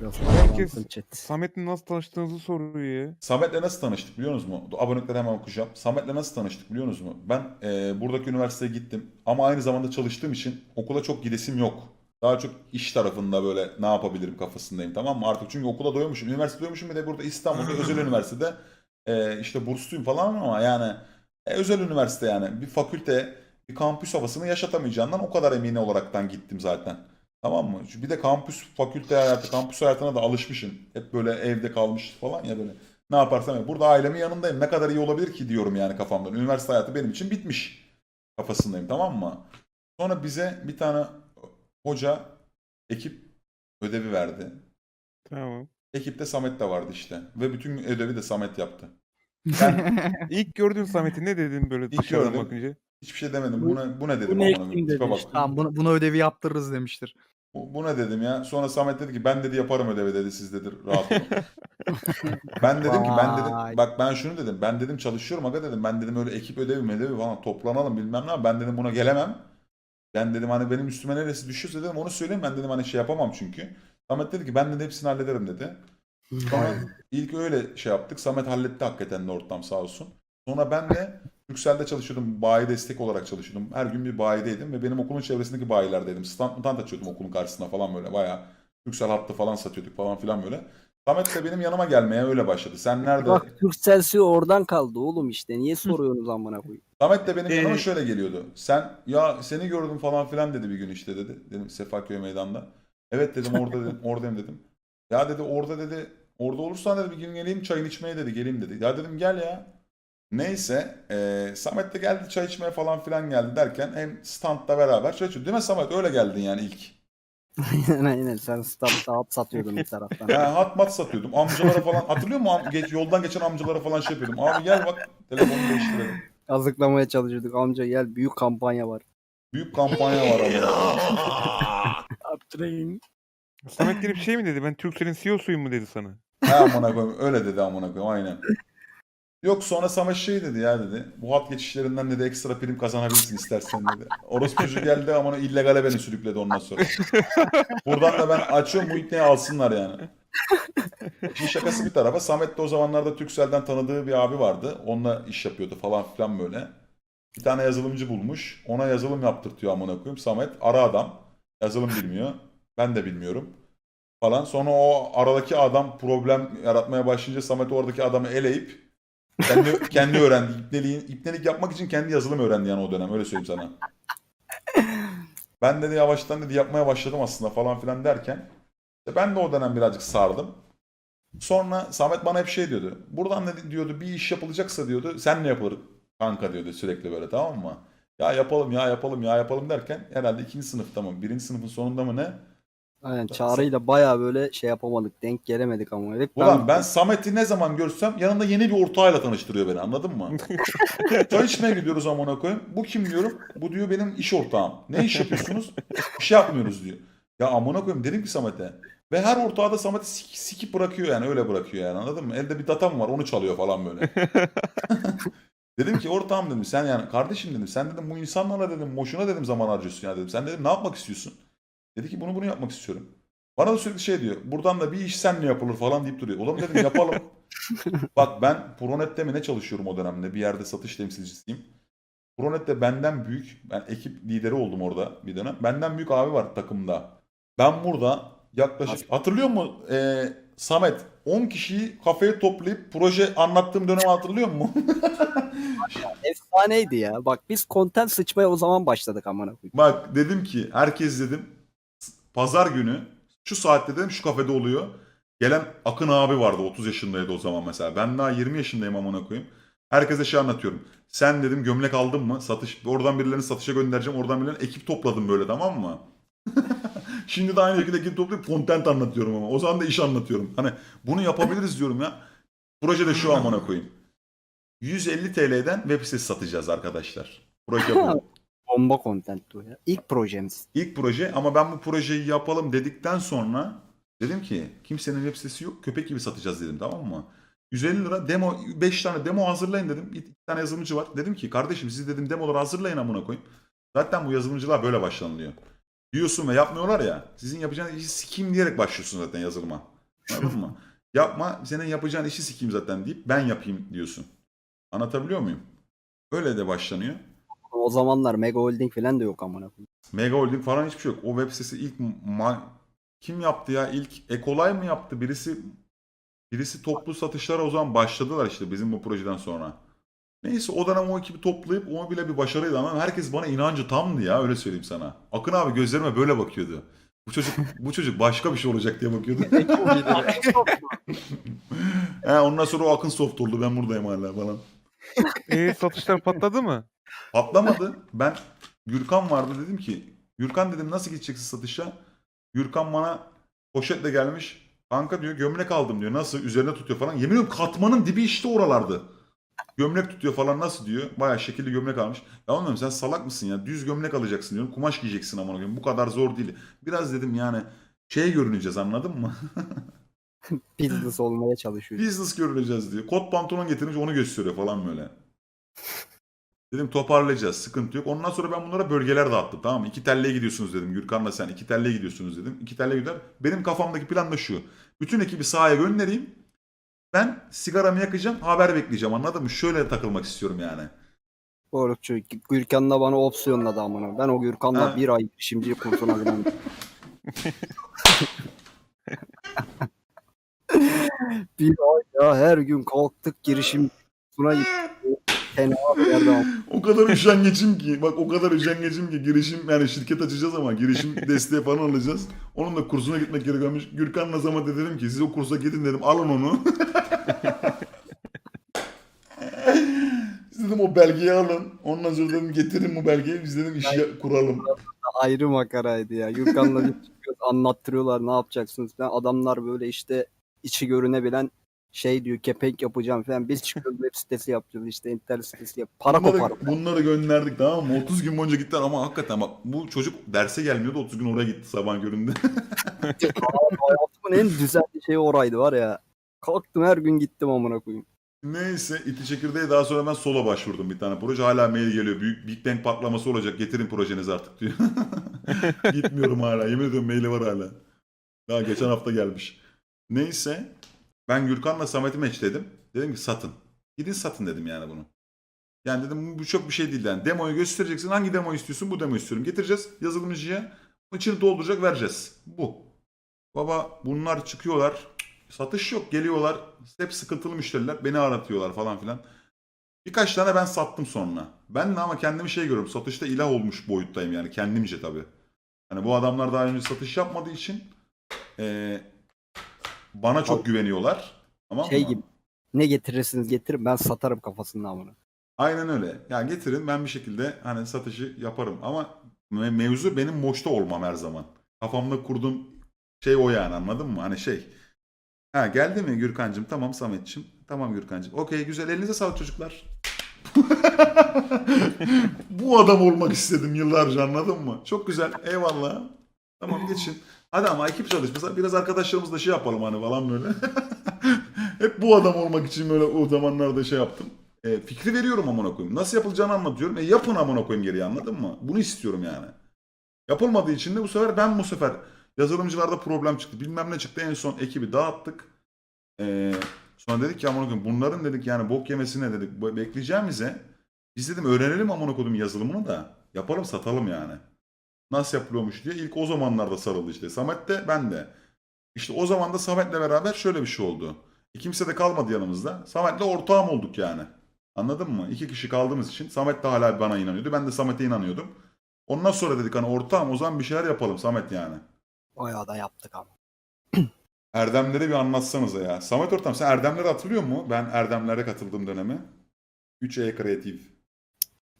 Biraz Herkes chat. Samet'le nasıl tanıştığınızı soruyor ya. Samet'le nasıl tanıştık biliyor musunuz mu? Abonelikleri hemen okuyacağım. Samet'le nasıl tanıştık biliyor musunuz mu? Ben e, buradaki üniversiteye gittim ama aynı zamanda çalıştığım için okula çok gidesim yok. Daha çok iş tarafında böyle ne yapabilirim kafasındayım tamam mı? Artık çünkü okula doymuşum. Üniversite doymuşum bir de burada İstanbul'da özel üniversitede e, işte bursluyum falan ama yani e, özel üniversite yani bir fakülte bir kampüs havasını yaşatamayacağından o kadar emin olaraktan gittim zaten. Tamam mı? Çünkü Bir de kampüs, fakülte hayatı, kampüs hayatına da alışmışım. Hep böyle evde kalmış falan ya böyle. Ne yaparsam yap. Burada ailemin yanındayım. Ne kadar iyi olabilir ki diyorum yani kafamdan. Üniversite hayatı benim için bitmiş kafasındayım tamam mı? Sonra bize bir tane hoca ekip ödevi verdi. Tamam. Ekipte Samet de vardı işte. Ve bütün ödevi de Samet yaptı. Ben İlk gördüğün Samet'i ne dedin böyle İlk dışarıdan gördüm. bakınca? hiçbir şey demedim. Bu- Bu ne, bu ne dedim. ne amına koyayım. Tipe dedi bak. işte. Tamam bunu, bunu ödevi yaptırırız demiştir. Bu, ne dedim ya? Sonra Samet dedi ki ben dedi yaparım ödevi dedi siz dedi rahat olun. ben dedim ki ben dedim bak ben şunu dedim ben dedim çalışıyorum aga dedim ben dedim öyle ekip ödevi ödevi falan toplanalım bilmem ne ben dedim buna gelemem. Ben dedim hani benim üstüme neresi düşüyorsa dedim onu söyleyeyim ben dedim hani şey yapamam çünkü. Samet dedi ki ben dedi hepsini hallederim dedi. Sonra ilk öyle şey yaptık. Samet halletti hakikaten de ortam sağ olsun. Sonra ben de Türkcell'de çalışıyordum. Bayi destek olarak çalışıyordum. Her gün bir bayideydim ve benim okulun çevresindeki bayilerdeydim. Stand stand açıyordum okulun karşısında falan böyle bayağı. Türkcell hattı falan satıyorduk falan filan böyle. Samet de benim yanıma gelmeye öyle başladı. Sen nerede? Bak Turkcell'si oradan kaldı oğlum işte. Niye soruyorsunuz amına koyayım? Samet de benim yanıma Ee, şöyle geliyordu. Sen ya seni gördüm falan filan dedi bir gün işte dedi. Dedim Sefaköy meydanda. Evet dedim orada dedim oradayım dedim. Ya dedi orada dedi orada olursan dedi bir gün geleyim çayını içmeye dedi geleyim dedi. Ya dedim gel ya. Neyse eee Samet de geldi çay içmeye falan filan geldi derken hem standla beraber çay içiyordu. Değil mi Samet öyle geldin yani ilk. aynen aynen. Sen stop hap satıyordun bir taraftan. Ya hat mat satıyordum. Amcalara falan hatırlıyor musun? Am- Geç, yoldan geçen amcalara falan şey yapıyordum. Abi gel bak telefonu değiştirelim. Azıklamaya çalışıyorduk. Amca gel büyük kampanya var. Büyük kampanya var ama. Uptrain. Samet gelip şey mi dedi? Ben Turkcell'in CEO'suyum mu dedi sana? He amına koyayım. Öyle dedi amına koyayım aynen. Yok sonra Samet şey dedi ya dedi. Bu hat geçişlerinden dedi ekstra prim kazanabilirsin istersen dedi. Orospu çocuğu geldi ama onu illegale beni sürükledi ondan sonra. Buradan da ben açıyorum bu ipneyi alsınlar yani. İşin şakası bir tarafa. Samet de o zamanlarda Turkcell'den tanıdığı bir abi vardı. Onunla iş yapıyordu falan filan böyle. Bir tane yazılımcı bulmuş. Ona yazılım yaptırtıyor amına koyayım. Samet ara adam. Yazılım bilmiyor. Ben de bilmiyorum falan. Sonra o aradaki adam problem yaratmaya başlayınca Samet oradaki adamı eleyip kendi, kendi öğrendi. İpneliğin, ipnelik yapmak için kendi yazılım öğrendi yani o dönem. Öyle söyleyeyim sana. Ben dedi yavaştan dedi yapmaya başladım aslında falan filan derken işte ben de o dönem birazcık sardım. Sonra Samet bana hep şey diyordu. Buradan dedi diyordu bir iş yapılacaksa diyordu sen ne yapılır kanka diyordu sürekli böyle tamam mı? Ya yapalım ya yapalım ya yapalım derken herhalde ikinci sınıfta mı birinci sınıfın sonunda mı ne? Aynen çağrıyla baya böyle şey yapamadık. Denk gelemedik ama. Herif Ulan ben Samet'i ne zaman görsem yanında yeni bir ortağıyla tanıştırıyor beni anladın mı? Çay içmeye gidiyoruz amına koyayım. Bu kim diyorum? Bu diyor benim iş ortağım. Ne iş yapıyorsunuz? Bir şey yapmıyoruz diyor. Ya amına koyayım dedim ki Samet'e. Ve her ortağı da Samet'i sik- sikip bırakıyor yani öyle bırakıyor yani anladın mı? Elde bir datam var onu çalıyor falan böyle. dedim ki ortağım dedim sen yani kardeşim dedim sen dedim bu insanlarla dedim boşuna dedim zaman harcıyorsun ya dedim. Sen dedim ne yapmak istiyorsun? Dedi ki bunu bunu yapmak istiyorum. Bana da sürekli şey diyor. Buradan da bir iş senle yapılır falan deyip duruyor. Oğlum dedim yapalım. Bak ben Pronet'te mi ne çalışıyorum o dönemde? Bir yerde satış temsilcisiyim. Pronet'te benden büyük, ben ekip lideri oldum orada bir dönem. Benden büyük abi var takımda. Ben burada yaklaşık, hatırlıyor musun Ee, Samet? 10 kişiyi kafeye toplayıp proje anlattığım dönemi hatırlıyor musun? Efsaneydi ya. Bak biz content sıçmaya o zaman başladık amına koyayım. Bak dedim ki herkes dedim pazar günü şu saatte dedim şu kafede oluyor. Gelen Akın abi vardı 30 yaşındaydı o zaman mesela. Ben daha 20 yaşındayım amına koyayım. Herkese şey anlatıyorum. Sen dedim gömlek aldın mı? Satış oradan birilerini satışa göndereceğim. Oradan birilerini ekip topladım böyle tamam mı? Şimdi de aynı şekilde ekip toplayıp content anlatıyorum ama. O zaman da iş anlatıyorum. Hani bunu yapabiliriz diyorum ya. Proje de şu amına koyayım. 150 TL'den web sitesi satacağız arkadaşlar. Proje bu. Bomba content bu ya. İlk projemiz. İlk proje ama ben bu projeyi yapalım dedikten sonra dedim ki kimsenin web sitesi yok köpek gibi satacağız dedim tamam mı? 150 lira demo 5 tane demo hazırlayın dedim. Bir tane yazılımcı var. Dedim ki kardeşim siz dedim demoları hazırlayın amına koyayım. Zaten bu yazılımcılığa böyle başlanılıyor. diyorsun ve yapmıyorlar ya. Sizin yapacağınız işi sikeyim diyerek başlıyorsun zaten yazılıma. Anladın mı? Yapma senin yapacağın işi sikeyim zaten deyip ben yapayım diyorsun. Anlatabiliyor muyum? Öyle de başlanıyor. O zamanlar Mega Holding falan da yok amına koyayım. Mega Holding falan hiçbir şey yok. O web sitesi ilk ma- kim yaptı ya? İlk Ekolay mı yaptı? Birisi birisi toplu satışlara o zaman başladılar işte bizim bu projeden sonra. Neyse o dönem o ekibi toplayıp onu bile bir başarıydı ama herkes bana inancı tamdı ya öyle söyleyeyim sana. Akın abi gözlerime böyle bakıyordu. Bu çocuk bu çocuk başka bir şey olacak diye bakıyordu. He, ondan sonra o Akın soft oldu ben buradayım hala falan. Eee satışlar patladı mı? Patlamadı. Ben Gürkan vardı dedim ki Gürkan dedim nasıl gideceksin satışa? Gürkan bana poşetle gelmiş. Kanka diyor gömlek aldım diyor. Nasıl üzerine tutuyor falan. Yemin ediyorum katmanın dibi işte oralardı. Gömlek tutuyor falan nasıl diyor. Bayağı şekilli gömlek almış. Ya oğlum sen salak mısın ya? Düz gömlek alacaksın diyorum. Kumaş giyeceksin ama Bu kadar zor değil. Biraz dedim yani şey görüneceğiz anladın mı? Business olmaya çalışıyor. Business görüneceğiz diyor. Kot pantolon getirmiş onu gösteriyor falan böyle. Dedim toparlayacağız sıkıntı yok. Ondan sonra ben bunlara bölgeler dağıttım tamam mı? İki telleye gidiyorsunuz dedim. Gürkan'la sen iki telleye gidiyorsunuz dedim. İki telleye gider. Benim kafamdaki plan da şu. Bütün ekibi sahaya göndereyim. Ben sigaramı yakacağım haber bekleyeceğim anladın mı? Şöyle takılmak istiyorum yani. Doğru çünkü Gürkan da bana opsiyonladı amına. Ben o Gürkan'la Ha. bir ay girişimci kursuna falan. bir ay ya her gün kalktık girişim kursuna gittik. Fena bir yerde ama. O kadar üşengecim ki bak o kadar üşengecim ki girişim yani şirket açacağız ama girişim desteği falan alacağız. Onun da kursuna gitmek gerekiyormuş. Gürkan'la zaman da dedim ki siz o kursa gidin dedim alın onu. Siz dedim o belgeyi alın. Ondan sonra dedim getirin bu belgeyi biz dedim işi kuralım. ayrı makaraydı ya. Gürkan'la bir çıkıyoruz, anlattırıyorlar ne yapacaksınız falan. Adamlar böyle işte içi görünebilen şey diyor kepenk yapacağım falan. Biz çıkıyoruz web sitesi yapacağız işte internet sitesi yap. Para bunları, kopar. bunları gönderdik tamam mı? 30 gün boyunca gittiler ama hakikaten bak bu çocuk derse gelmiyordu 30 gün oraya gitti sabah göründe. Hayatımın en düzenli şeyi oraydı var ya. Kalktım her gün gittim amına koyayım. Neyse iti çekirdeği daha sonra ben solo başvurdum bir tane proje. Hala mail geliyor. Büyük Big Bang patlaması olacak. Getirin projenizi artık diyor. Gitmiyorum hala. Yemin ediyorum maili var hala. Daha geçen hafta gelmiş. Neyse. Ben Gürkan'la Samet'i matchledim. Dedim ki satın. Gidin satın dedim yani bunu. Yani dedim bu çok bir şey değil yani. Demoyu göstereceksin. Hangi demo istiyorsun? Bu demo istiyorum. Getireceğiz yazılımcıya. İçini dolduracak vereceğiz. Bu. Baba bunlar çıkıyorlar. Satış yok. Geliyorlar. Hep sıkıntılı müşteriler. Beni aratıyorlar falan filan. Birkaç tane ben sattım sonra. Ben de ama kendimi şey görüyorum. Satışta ilah olmuş boyuttayım yani. Kendimce tabii. Hani bu adamlar daha önce satış yapmadığı için eee, bana çok güveniyorlar. Tamam Şey mı? gibi. Ne getirirsiniz getirin ben satarım kafasında amına. Aynen öyle. Yani getirin ben bir şekilde hani satışı yaparım. Ama me- mevzu benim boşta olmam her zaman. Kafamda kurduğum şey o yani anladın mı? Hani şey. Ha geldi mi Gürkancığım? Tamam Sametçim. Tamam Gürkancığım. Okey güzel elinize sağlık çocuklar. Bu adam olmak istedim yıllarca anladın mı? Çok güzel. Eyvallah. Tamam geçin. Hadi ama ekip çalışması biraz arkadaşlarımızla şey yapalım hani falan böyle. Hep bu adam olmak için böyle o zamanlarda şey yaptım. E, fikri veriyorum amına koyayım. Nasıl yapılacağını anlatıyorum. E yapın amına koyayım geriye anladın mı? Bunu istiyorum yani. Yapılmadığı için de bu sefer ben bu sefer yazılımcılarda problem çıktı. Bilmem ne çıktı. En son ekibi dağıttık. E, sonra dedik ki amına koyayım bunların dedik yani bok yemesine dedik bekleyeceğimize biz dedim öğrenelim amına koyayım yazılımını da yapalım satalım yani. Nasıl yapılıyormuş diye ilk o zamanlarda sarıldı işte. Samet de ben de. İşte o zaman da Samet'le beraber şöyle bir şey oldu. E, Kimse de kalmadı yanımızda. Samet'le ortağım olduk yani. Anladın mı? İki kişi kaldığımız için Samet de hala bana inanıyordu. Ben de Samet'e inanıyordum. Ondan sonra dedik hani ortağım o zaman bir şeyler yapalım Samet yani. Bayağı da yaptık ama. Erdemleri bir anlatsanıza ya. Samet Ortam sen Erdemleri hatırlıyor mu? Ben Erdemlere katıldığım dönemi. 3E Kreatif.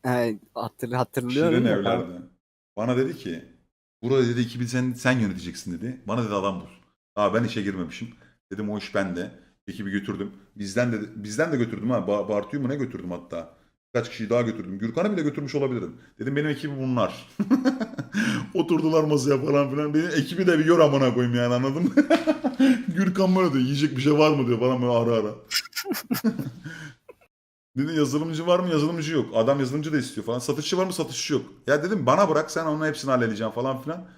He, hatır, hatırlıyorum. Şirin da ben- evlerde. Bana dedi ki burada dedi 2000 sen, sen yöneteceksin dedi. Bana dedi adam bul. Daha ben işe girmemişim. Dedim o iş bende. Ekibi götürdüm. Bizden de bizden de götürdüm ha. Ba Bartu'yu mu ne götürdüm hatta. Birkaç kişiyi daha götürdüm. Gürkan'ı bile götürmüş olabilirim. Dedim benim ekibi bunlar. Oturdular masaya falan filan. Benim ekibi de bir yor amına koyayım yani anladın mı? Gürkan böyle diyor. Yiyecek bir şey var mı diyor falan böyle ara ara. Dedi yazılımcı var mı? Yazılımcı yok. Adam yazılımcı da istiyor falan. Satışçı var mı? Satışçı yok. Ya dedim bana bırak sen onun hepsini halledeceksin falan filan.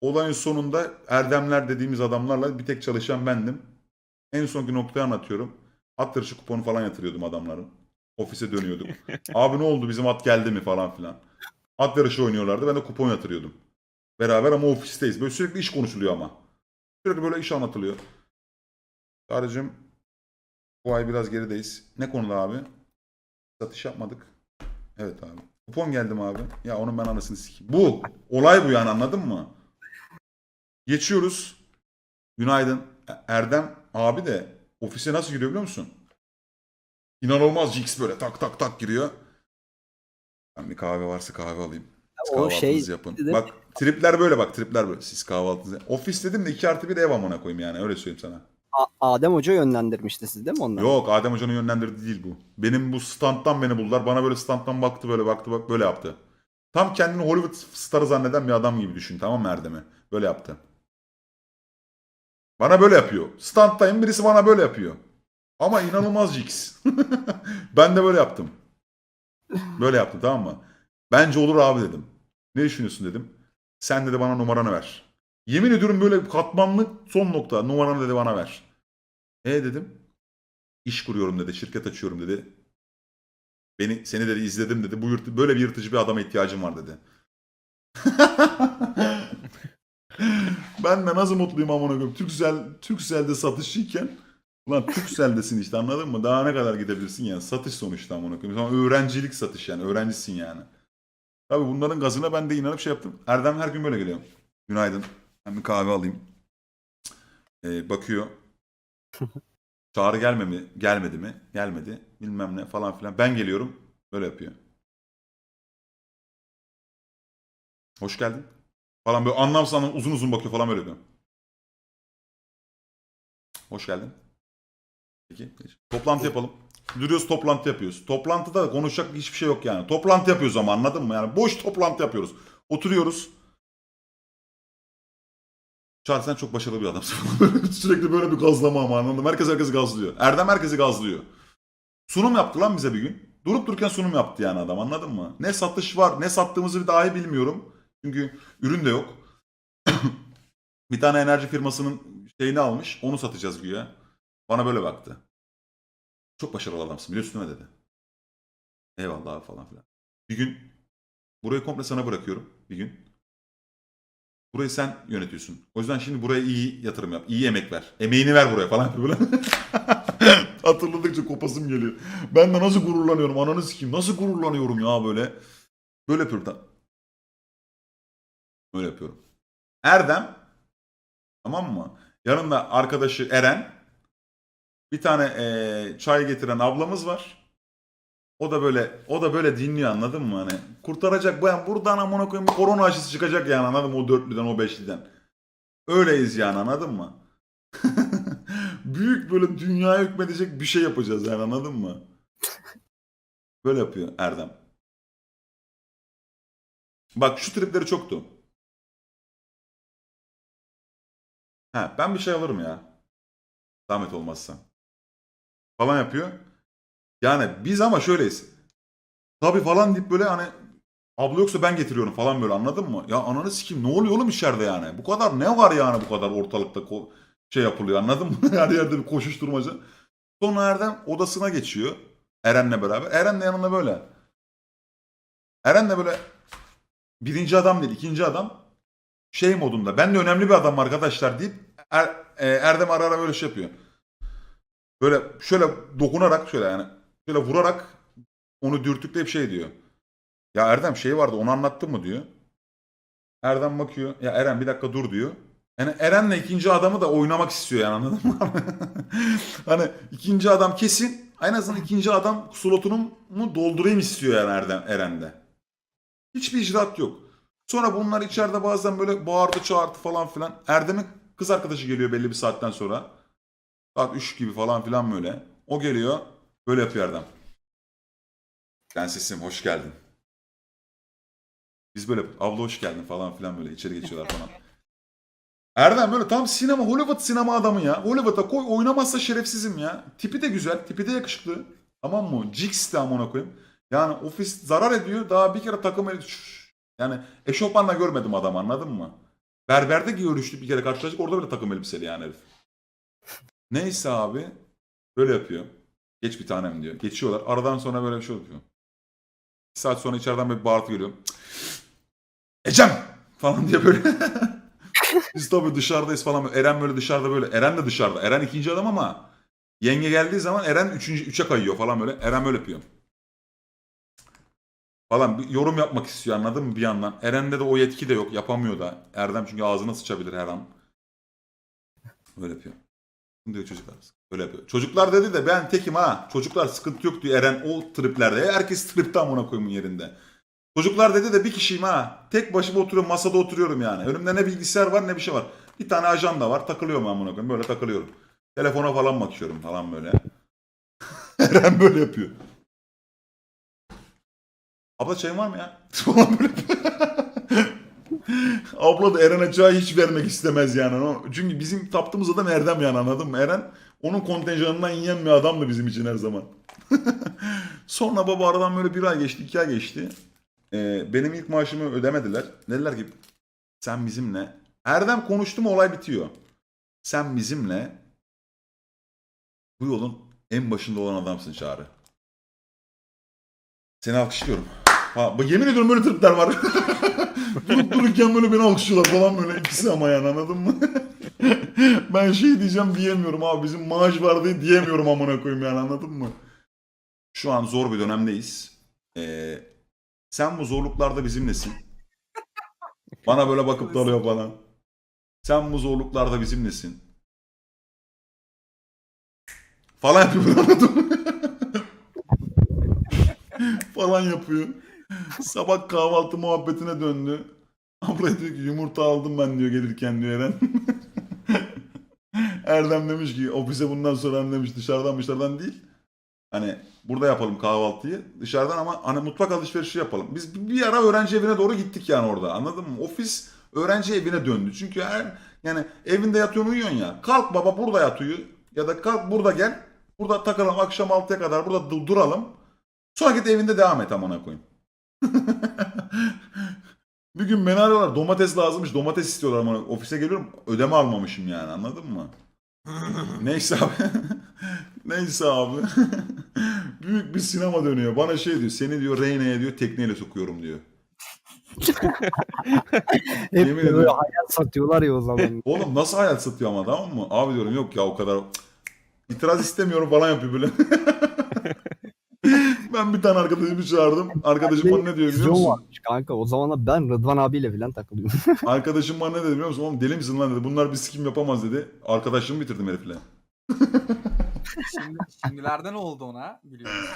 Olayın sonunda Erdemler dediğimiz adamlarla bir tek çalışan bendim. En sonki noktayı anlatıyorum. At yarışı kuponu falan yatırıyordum adamların. Ofise dönüyorduk. Abi ne oldu bizim at geldi mi falan filan. At yarışı oynuyorlardı ben de kupon yatırıyordum. Beraber ama ofisteyiz. Böyle sürekli iş konuşuluyor ama. Sürekli böyle iş anlatılıyor. Sarıcığım bu ay biraz gerideyiz. Ne konuda abi? Satış yapmadık. Evet abi. Kupon geldim abi. Ya onun ben anasını sikeyim. Bu. Olay bu yani anladın mı? Geçiyoruz. Günaydın. E- Erdem abi de ofise nasıl giriyor biliyor musun? İnanılmaz Jinx böyle tak tak tak giriyor. Ben bir kahve varsa kahve alayım. Siz O kahvaltınızı şey yapın. dedi. Bak tripler böyle bak tripler böyle. Siz kahvaltınızı Ofis dedim de 2 artı bir ev amına koyayım yani öyle söyleyeyim sana. A- Adem Hoca yönlendirmişti siz değil mi onları? Yok Adem Hoca'nın yönlendirdiği değil bu. Benim bu standtan beni buldular. Bana böyle standtan baktı böyle baktı bak böyle yaptı. Tam kendini Hollywood starı zanneden bir adam gibi düşün tamam mı Erdem'i? Böyle yaptı. Bana böyle yapıyor. Standtayım birisi bana böyle yapıyor. Ama inanılmaz jiks. ben de böyle yaptım. Böyle yaptım tamam mı? Bence olur abi dedim. Ne düşünüyorsun dedim. Sen dedi bana numaranı ver. Yemin ediyorum böyle katmanlı son nokta. Numaranı dedi bana ver. E dedim. İş kuruyorum dedi. Şirket açıyorum dedi. Beni seni dedi izledim dedi. Bu yırt- böyle bir yırtıcı bir adama ihtiyacım var dedi. ben de nasıl mutluyum amına koyayım. Türksel Türksel'de satışçıyken Ulan Türksel'desin işte anladın mı? Daha ne kadar gidebilirsin yani? Satış sonuçta amına koyayım. Sonra öğrencilik satış yani. Öğrencisin yani. Tabii bunların gazına ben de inanıp şey yaptım. Erdem her gün böyle geliyor. Günaydın. Ben bir kahve alayım. Ee, bakıyor. Çağrı gelme mi? Gelmedi mi? Gelmedi. Bilmem ne falan filan. Ben geliyorum. Böyle yapıyor. Hoş geldin. Falan böyle anlamsız anlam uzun uzun bakıyor falan böyle yapıyor. Hoş geldin. Peki. Toplantı yapalım. Duruyoruz toplantı yapıyoruz. Toplantıda da konuşacak hiçbir şey yok yani. Toplantı yapıyoruz ama anladın mı? Yani boş toplantı yapıyoruz. Oturuyoruz. Çağrı sen çok başarılı bir adamsın. Sürekli böyle bir gazlama ama anladın mı? Herkes herkesi gazlıyor. Erdem herkesi gazlıyor. Sunum yaptı lan bize bir gün. Durup dururken sunum yaptı yani adam anladın mı? Ne satış var ne sattığımızı dahi bilmiyorum. Çünkü ürün de yok. bir tane enerji firmasının şeyini almış. Onu satacağız güya. Bana böyle baktı. Çok başarılı adamsın biliyorsun mi dedi. Eyvallah falan filan. Bir gün burayı komple sana bırakıyorum. Bir gün. Burayı sen yönetiyorsun. O yüzden şimdi buraya iyi yatırım yap. iyi emek ver. Emeğini ver buraya falan böyle. Hatırladıkça kopasım geliyor. Ben de nasıl gururlanıyorum. Ananı sikeyim. Nasıl gururlanıyorum ya böyle. Böyle yapıyorum. Böyle yapıyorum. Erdem tamam mı? Yanında arkadaşı Eren bir tane eee, çay getiren ablamız var. O da böyle o da böyle dinliyor anladın mı hani? Kurtaracak ben buradan amına koyayım korona aşısı çıkacak yani anladın mı o dörtlüden o beşliden. Öyleyiz yani anladın mı? Büyük böyle dünyaya hükmedecek bir şey yapacağız yani anladın mı? Böyle yapıyor Erdem. Bak şu tripleri çoktu. Ha, ben bir şey alırım ya. Zahmet olmazsa. Falan yapıyor. Yani biz ama şöyleyiz. Tabii falan deyip böyle hani abla yoksa ben getiriyorum falan böyle anladın mı? Ya ananı sikeyim ne oluyor oğlum içeride yani? Bu kadar ne var yani bu kadar ortalıkta şey yapılıyor anladın mı? Her yerde bir koşuşturmaca. Sonra Erdem odasına geçiyor. Eren'le beraber. Eren de yanında böyle. Eren de böyle birinci adam değil ikinci adam şey modunda. Ben de önemli bir adam arkadaşlar deyip er, e, Erdem ara ara böyle şey yapıyor. Böyle şöyle dokunarak şöyle yani şöyle vurarak onu dürtükleyip şey diyor. Ya Erdem şey vardı onu anlattın mı diyor. Erdem bakıyor. Ya Eren bir dakika dur diyor. Yani Eren'le ikinci adamı da oynamak istiyor yani anladın mı? hani ikinci adam kesin en azından ikinci adam slotunu mu doldurayım istiyor yani Erdem, Eren'de. Hiçbir icraat yok. Sonra bunlar içeride bazen böyle bağırdı çağırdı falan filan. Erdem'in kız arkadaşı geliyor belli bir saatten sonra. Saat 3 gibi falan filan böyle. O geliyor. Böyle yapıyor Erdem. Prensesim hoş geldin. Biz böyle abla hoş geldin falan filan böyle içeri geçiyorlar falan. Erdem böyle tam sinema Hollywood sinema adamı ya. Hollywood'a koy oynamazsa şerefsizim ya. Tipi de güzel, tipi de yakışıklı. Tamam mı? Jigs de amına koyayım. Yani ofis zarar ediyor. Daha bir kere takım yani eşofmanla görmedim adam anladın mı? Berberde görüştük bir kere karşılaştık orada bile takım elbiseli yani herif. Neyse abi. Böyle yapıyor. Geç bir tanem diyor. Geçiyorlar. Aradan sonra böyle bir şey oluyor. Bir saat sonra içeriden bir bağırtı geliyor. Ecem! Falan diye böyle. Biz tabii dışarıdayız falan. Eren böyle dışarıda böyle. Eren de dışarıda. Eren ikinci adam ama yenge geldiği zaman Eren üçüncü, üçe kayıyor falan böyle. Eren böyle yapıyor. Falan bir yorum yapmak istiyor anladın mı bir yandan. Eren'de de o yetki de yok. Yapamıyor da. Erdem çünkü ağzına sıçabilir her an. Böyle yapıyor. Diyor çocuklar. Öyle yapıyor. Çocuklar dedi de ben tekim ha. Çocuklar sıkıntı yok diyor Eren o triplerde. Herkes tripte amına koyayım yerinde. Çocuklar dedi de bir kişiyim ha. Tek başıma oturuyorum masada oturuyorum yani. Önümde ne bilgisayar var ne bir şey var. Bir tane ajanda var takılıyorum amına koyayım. Böyle takılıyorum. Telefona falan bakıyorum falan böyle. Eren böyle yapıyor. Abla çayın var mı ya? Falan böyle. Abla da Eren'e çay hiç vermek istemez yani. Çünkü bizim taptığımız adam Erdem yani anladın mı? Eren onun kontenjanından yiyen bir adamdı bizim için her zaman. Sonra baba aradan böyle bir ay geçti, iki ay geçti. Ee, benim ilk maaşımı ödemediler. Dediler ki sen bizimle. Erdem konuştu mu olay bitiyor. Sen bizimle bu yolun en başında olan adamsın Çağrı. Seni alkışlıyorum. Ha, bak yemin ediyorum böyle tripler var. Durup dururken böyle beni alkışlıyorlar falan böyle ikisi ama yani anladın mı? ben şey diyeceğim diyemiyorum abi bizim maaş vardı diyemiyorum amına koyayım yani anladın mı? Şu an zor bir dönemdeyiz. Ee, sen bu zorluklarda bizimlesin. Bana böyle bakıp dalıyor falan. Sen bu zorluklarda bizimlesin. Falan yapıyor anladın mı? falan yapıyor. Sabah kahvaltı muhabbetine döndü. Abla diyor ki yumurta aldım ben diyor gelirken diyor Eren. Erdem demiş ki ofise bundan sonra demiş dışarıdan dışarıdan değil. Hani burada yapalım kahvaltıyı. Dışarıdan ama hani mutfak alışverişi yapalım. Biz bir ara öğrenci evine doğru gittik yani orada. Anladın mı? Ofis öğrenci evine döndü. Çünkü her yani evinde yatıyorsun uyuyorsun ya. Kalk baba burada yat uyu. Ya da kalk burada gel. Burada takalım akşam 6'ya kadar burada du- duralım. Sonra git evinde devam et amına koyayım. bir gün beni arıyorlar domates lazımmış domates istiyorlar ama ofise geliyorum ödeme almamışım yani anladın mı? Neyse abi. Neyse abi. Büyük bir sinema dönüyor. Bana şey diyor seni diyor Reyne'ye diyor tekneyle sokuyorum diyor. Hep Yemin böyle ederim. hayat satıyorlar ya o zaman. Oğlum nasıl hayat satıyor ama tamam mı? Abi diyorum yok ya o kadar. İtiraz istemiyorum falan yapıyor böyle. Ben bir tane arkadaşımı çağırdım. Arkadaşım bana ne diyor biliyor musun? varmış kanka. O zamanlar ben Rıdvan abiyle falan takılıyorum. Arkadaşım bana ne dedi biliyor musun? Oğlum deli misin lan dedi. Bunlar bir sikim yapamaz dedi. Arkadaşımı bitirdim herifle. Şimdi, şimdilerde ne oldu ona biliyor musun?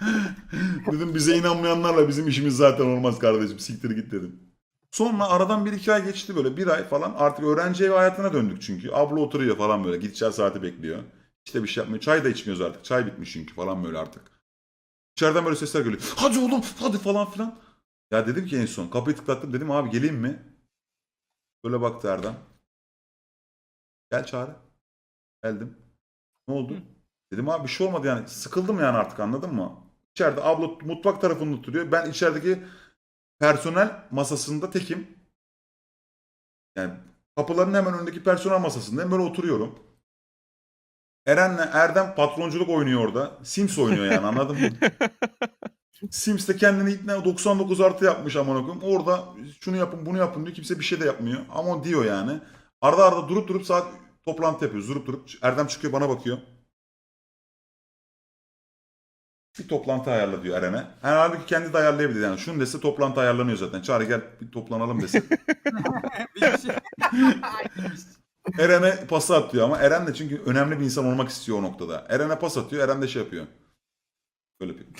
Dedim bize inanmayanlarla bizim işimiz zaten olmaz kardeşim. Siktir git dedim. Sonra aradan bir iki ay geçti böyle. Bir ay falan artık öğrenci evi hayatına döndük çünkü. Abla oturuyor falan böyle. Gideceği saati bekliyor. İşte bir şey yapmıyor. Çay da içmiyoruz artık. Çay bitmiş çünkü falan böyle artık. İçeriden böyle sesler geliyor. Hadi oğlum hadi falan filan. Ya dedim ki en son kapıyı tıklattım. Dedim abi geleyim mi? Böyle baktı Erdem. Gel çağrı. Geldim. Ne oldu? Dedim abi bir şey olmadı yani. Sıkıldım yani artık anladın mı? İçeride abla mutfak tarafında oturuyor. Ben içerideki personel masasında tekim. Yani kapıların hemen önündeki personel masasındayım. Böyle oturuyorum. Eren'le Erdem patronculuk oynuyor orada. Sims oynuyor yani anladın mı? Sims de kendini ikna 99 artı yapmış amına koyayım. Orada şunu yapın bunu yapın diyor. Kimse bir şey de yapmıyor. Ama diyor yani. Arada arada durup durup saat toplantı yapıyoruz. Durup durup Erdem çıkıyor bana bakıyor. Bir toplantı ayarla diyor Eren'e. Yani halbuki kendi de ayarlayabilir yani. Şunu dese toplantı ayarlanıyor zaten. Çağrı gel bir toplanalım dese. bir şey. Eren'e pas atıyor ama Eren de çünkü önemli bir insan olmak istiyor o noktada. Eren'e pas atıyor. Eren de şey yapıyor. Böyle yapıyor.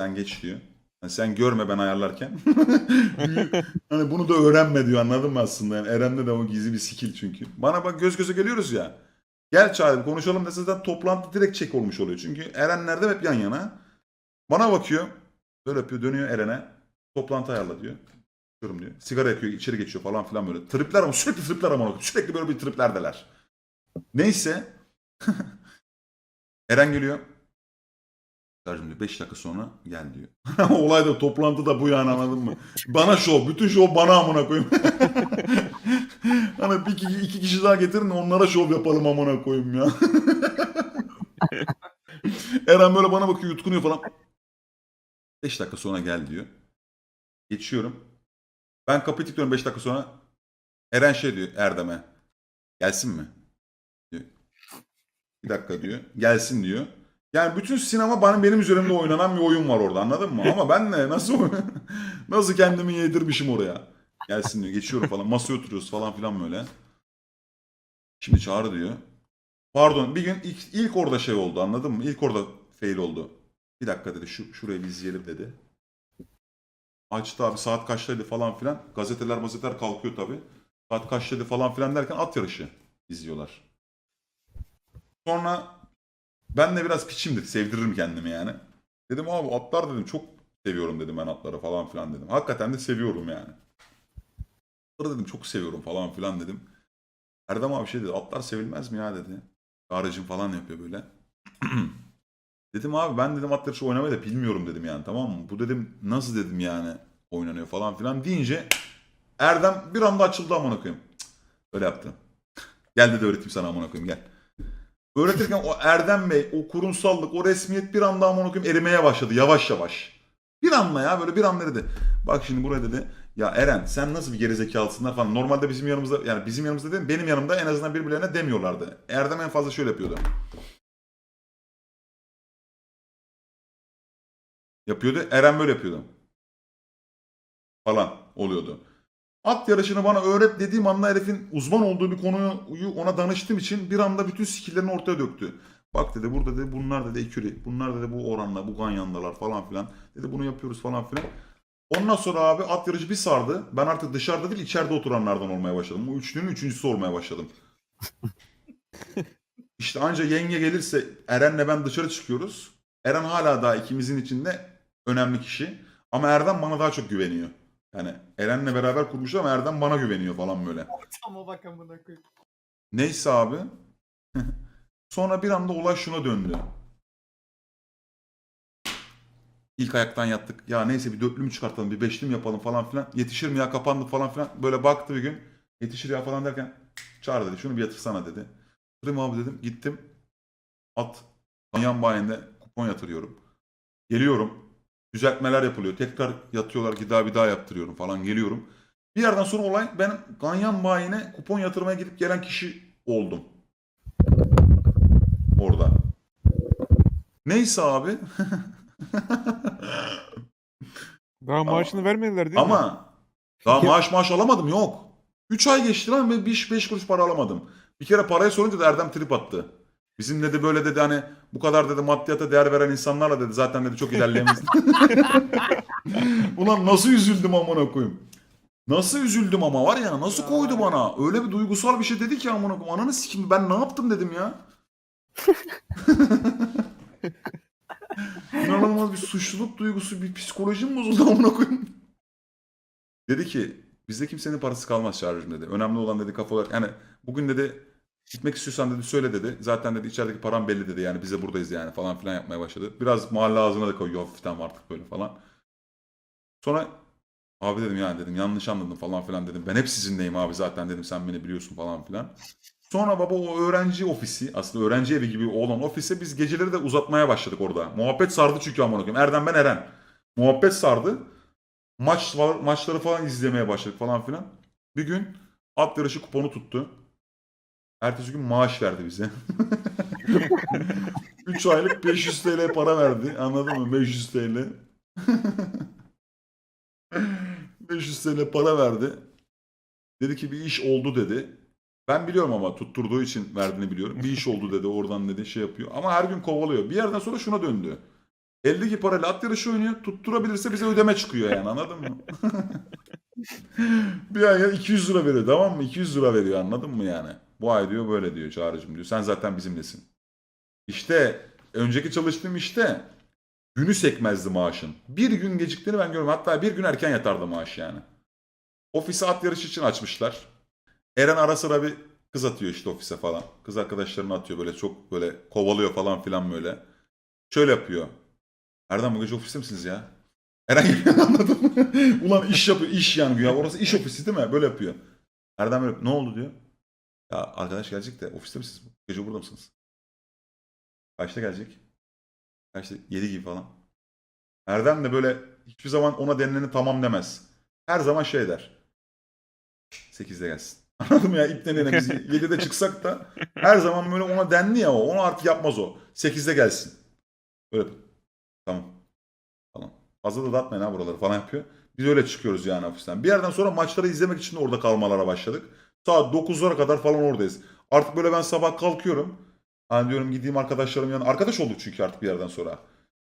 Sen geç diyor. Yani sen görme ben ayarlarken. hani bunu da öğrenme diyor anladın mı aslında? Yani Eren'de de o gizli bir skill çünkü. Bana bak göz göze geliyoruz ya. Gel çağırdım konuşalım dese zaten toplantı direkt çek olmuş oluyor. Çünkü Erenler'de hep yan yana. Bana bakıyor. Böyle yapıyor dönüyor Eren'e. Toplantı ayarla diyor. Diyorum diyor. Sigara yakıyor içeri geçiyor falan filan böyle. Tripler ama sürekli tripler ama sürekli böyle bir triplerdeler. Neyse. Eren geliyor. Kardeşim diyor 5 dakika sonra gel diyor. Olay da toplantı da bu yani anladın mı? Bana şov. Bütün şov bana amına koyayım. Hani bir iki, iki kişi daha getirin onlara şov yapalım amına koyayım ya. Eren böyle bana bakıyor yutkunuyor falan. 5 dakika sonra gel diyor. Geçiyorum. Ben kapıyı tıklıyorum 5 dakika sonra. Eren şey diyor Erdem'e. Gelsin mi? Diyor. Bir dakika diyor. Gelsin diyor. Yani bütün sinema bana benim üzerimde oynanan bir oyun var orada anladın mı? Ama ben ne nasıl nasıl kendimi yedirmişim oraya. Gelsin diyor. Geçiyorum falan. Masaya oturuyoruz falan filan böyle. Şimdi çağır diyor. Pardon bir gün ilk, ilk orada şey oldu anladın mı? İlk orada fail oldu. Bir dakika dedi şu şurayı bir izleyelim dedi. Açtı abi saat kaçtaydı falan filan. Gazeteler gazeteler kalkıyor tabi. Saat kaçtaydı falan filan derken at yarışı izliyorlar. Sonra ben de biraz piçimdir. Sevdiririm kendimi yani. Dedim abi atlar dedim çok seviyorum dedim ben atları falan filan dedim. Hakikaten de seviyorum yani. Atları dedim çok seviyorum falan filan dedim. Erdem abi şey dedi atlar sevilmez mi ya dedi. Aracım falan yapıyor böyle. dedim abi ben dedim at yarışı oynamayı da bilmiyorum dedim yani tamam mı? Bu dedim nasıl dedim yani oynanıyor falan filan deyince Erdem bir anda açıldı amına koyayım. Cık, Öyle yaptı. Gel dedi öğreteyim sana amına koyayım gel. Öğretirken o Erdem Bey, o kurumsallık, o resmiyet bir anda amına koyayım erimeye başladı yavaş yavaş. Bir anda ya böyle bir anda dedi. Bak şimdi buraya dedi. Ya Eren sen nasıl bir gerizekalısın lan falan. Normalde bizim yanımızda yani bizim yanımızda değil benim yanımda en azından birbirlerine demiyorlardı. Erdem en fazla şöyle yapıyordu. Yapıyordu. Eren böyle yapıyordu. Falan oluyordu. At yarışını bana öğret dediğim anda herifin uzman olduğu bir konuyu ona danıştığım için bir anda bütün skilllerini ortaya döktü. Bak dedi burada dedi bunlar dedi eküri, bunlar dedi bu oranla, bu ganyandalar falan filan. Dedi bunu yapıyoruz falan filan. Ondan sonra abi at yarışı bir sardı. Ben artık dışarıda değil içeride oturanlardan olmaya başladım. Bu üçlünün üçüncüsü olmaya başladım. işte anca yenge gelirse Eren'le ben dışarı çıkıyoruz. Eren hala daha ikimizin içinde önemli kişi. Ama Erdem bana daha çok güveniyor. Yani Eren'le beraber kurmuşlar ama Erdem bana güveniyor falan böyle. Tam bak amına koyayım. Neyse abi. Sonra bir anda olay şuna döndü. İlk ayaktan yattık. Ya neyse bir dörtlü mü çıkartalım, bir beşli mi yapalım falan filan. Yetişir mi ya kapandı falan filan. Böyle baktı bir gün. Yetişir ya falan derken çağır dedi. Şunu bir yatırsana dedi. Yatırayım abi dedim. Gittim. At. Ganyan bayinde kupon yatırıyorum. Geliyorum. Düzeltmeler yapılıyor. Tekrar yatıyorlar. Bir daha bir daha yaptırıyorum falan. Geliyorum. Bir yerden sonra olay ben Ganyan bayine kupon yatırmaya gidip gelen kişi oldum. Orada. Neyse abi. Daha maaşını vermediler değil mi? Ama daha maaş maaş alamadım yok. 3 ay geçti lan ve 5 kuruş para alamadım. Bir kere parayı sorunca da Erdem trip attı. Bizim dedi böyle dedi hani bu kadar dedi maddiyata değer veren insanlarla dedi zaten dedi çok ilerleyemeyiz. Ulan nasıl üzüldüm amına koyayım. Nasıl üzüldüm ama var ya nasıl koydu bana. Öyle bir duygusal bir şey dedi ki amına koyayım. Ananı sikim ben ne yaptım dedim ya. İnanılmaz bir suçluluk duygusu, bir psikolojim bozuldu amına koyayım. Dedi ki bizde kimsenin parası kalmaz şarjım dedi. Önemli olan dedi kafa olarak yani bugün dedi gitmek istiyorsan dedi söyle dedi. Zaten dedi içerideki param belli dedi yani bize buradayız yani falan filan yapmaya başladı. Biraz mahalle ağzına da koyuyor hafiften artık böyle falan. Sonra abi dedim yani dedim yanlış anladım falan filan dedim. Ben hep sizinleyim abi zaten dedim sen beni biliyorsun falan filan. Sonra baba o öğrenci ofisi aslında öğrenci evi gibi olan ofise biz geceleri de uzatmaya başladık orada. Muhabbet sardı çünkü amına koyayım. Erdem ben Eren. Muhabbet sardı. Maç maçları falan izlemeye başladık falan filan. Bir gün at yarışı kuponu tuttu. Ertesi gün maaş verdi bize. 3 aylık 500 TL para verdi. Anladın mı? 500 TL. 500 TL para verdi. Dedi ki bir iş oldu dedi. Ben biliyorum ama tutturduğu için verdiğini biliyorum. Bir iş oldu dedi oradan dedi şey yapıyor. Ama her gün kovalıyor. Bir yerden sonra şuna döndü. 50 parayla at yarışı oynuyor. Tutturabilirse bize ödeme çıkıyor yani anladın mı? bir aya 200 lira veriyor tamam mı? 200 lira veriyor anladın mı yani? Bu ay diyor böyle diyor Çağrı'cığım diyor. Sen zaten bizimlesin. İşte önceki çalıştığım işte günü sekmezdi maaşın. Bir gün geciktiğini ben görüyorum. Hatta bir gün erken yatardı maaş yani. Ofisi at yarışı için açmışlar. Eren ara sıra bir kız atıyor işte ofise falan. Kız arkadaşlarını atıyor böyle çok böyle kovalıyor falan filan böyle. Şöyle yapıyor. Erdem bu gece ofiste misiniz ya? Eren geliyor anladın? Ulan iş yapıyor iş yani güya. Orası iş ofisi değil mi? Böyle yapıyor. Erdem böyle ne oldu diyor. Ya arkadaş gelecek de ofiste misiniz? Gece burada mısınız? Kaçta gelecek? Kaçta? 7 gibi falan. Erdem de böyle hiçbir zaman ona denileni tamam demez. Her zaman şey der. 8'de gelsin. Anladın mı ya? İpten yine biz 7'de çıksak da her zaman böyle ona dendi ya o. Onu artık yapmaz o. 8'de gelsin. Böyle tamam. Falan. Fazla da dağıtmayın ha buraları falan yapıyor. Biz öyle çıkıyoruz yani ofisten. Bir yerden sonra maçları izlemek için de orada kalmalara başladık. Saat 9'lara kadar falan oradayız. Artık böyle ben sabah kalkıyorum. Hani diyorum gideyim arkadaşlarım yanına. Arkadaş olduk çünkü artık bir yerden sonra.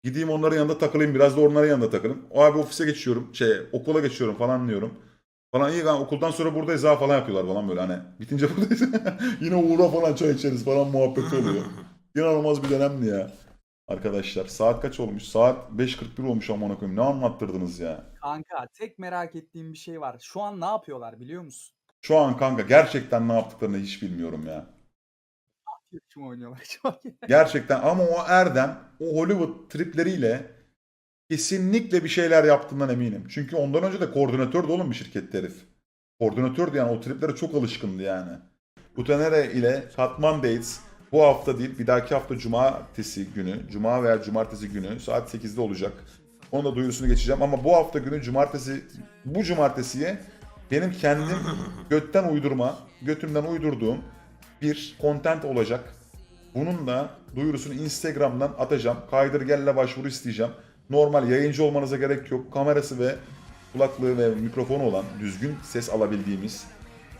Gideyim onların yanında takılayım biraz da onların yanında takılayım. O abi ofise geçiyorum. Şey okula geçiyorum falan diyorum. Falan iyi lan okuldan sonra buradayız ha falan yapıyorlar falan böyle hani. Bitince buradayız. Yine uğra falan çay içeriz falan muhabbeti oluyor. İnanılmaz bir dönemdi ya. Arkadaşlar saat kaç olmuş? Saat 5.41 olmuş amına koyayım. Ne anlattırdınız ya? Kanka tek merak ettiğim bir şey var. Şu an ne yapıyorlar biliyor musun? Şu an kanka gerçekten ne yaptıklarını hiç bilmiyorum ya. Kim oynuyorlar? Gerçekten ama o Erdem o Hollywood tripleriyle kesinlikle bir şeyler yaptığından eminim. Çünkü ondan önce de koordinatördü oğlum bir şirkette herif. Koordinatördü yani o triplere çok alışkındı yani. Utenere ile Katman Dates bu hafta değil bir dahaki hafta cumartesi günü, cuma veya cumartesi günü saat 8'de olacak. Onun da duyurusunu geçeceğim ama bu hafta günü cumartesi, bu cumartesiye benim kendim götten uydurma, götümden uydurduğum bir content olacak. Bunun da duyurusunu Instagram'dan atacağım. Kaydır gelle başvuru isteyeceğim. Normal yayıncı olmanıza gerek yok. Kamerası ve kulaklığı ve mikrofonu olan düzgün ses alabildiğimiz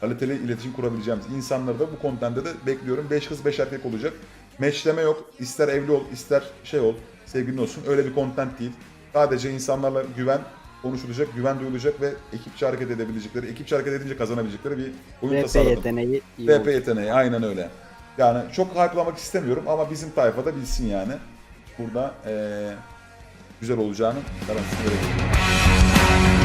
kaliteli iletişim kurabileceğimiz insanları da bu kontente de bekliyorum. 5 kız 5 erkek olacak. Meçleme yok. İster evli ol, ister şey ol, sevgilin olsun. Öyle bir content değil. Sadece insanlarla güven konuşulacak, güven duyulacak ve ekipçe hareket edebilecekleri, ekipçe hareket edince kazanabilecekleri bir oyun VP tasarladım. yeteneği iyi VP oldu. yeteneği aynen öyle. Yani çok hype'lamak istemiyorum ama bizim tayfada bilsin yani. Burada eee, güzel olacağını garantisini verebilirim.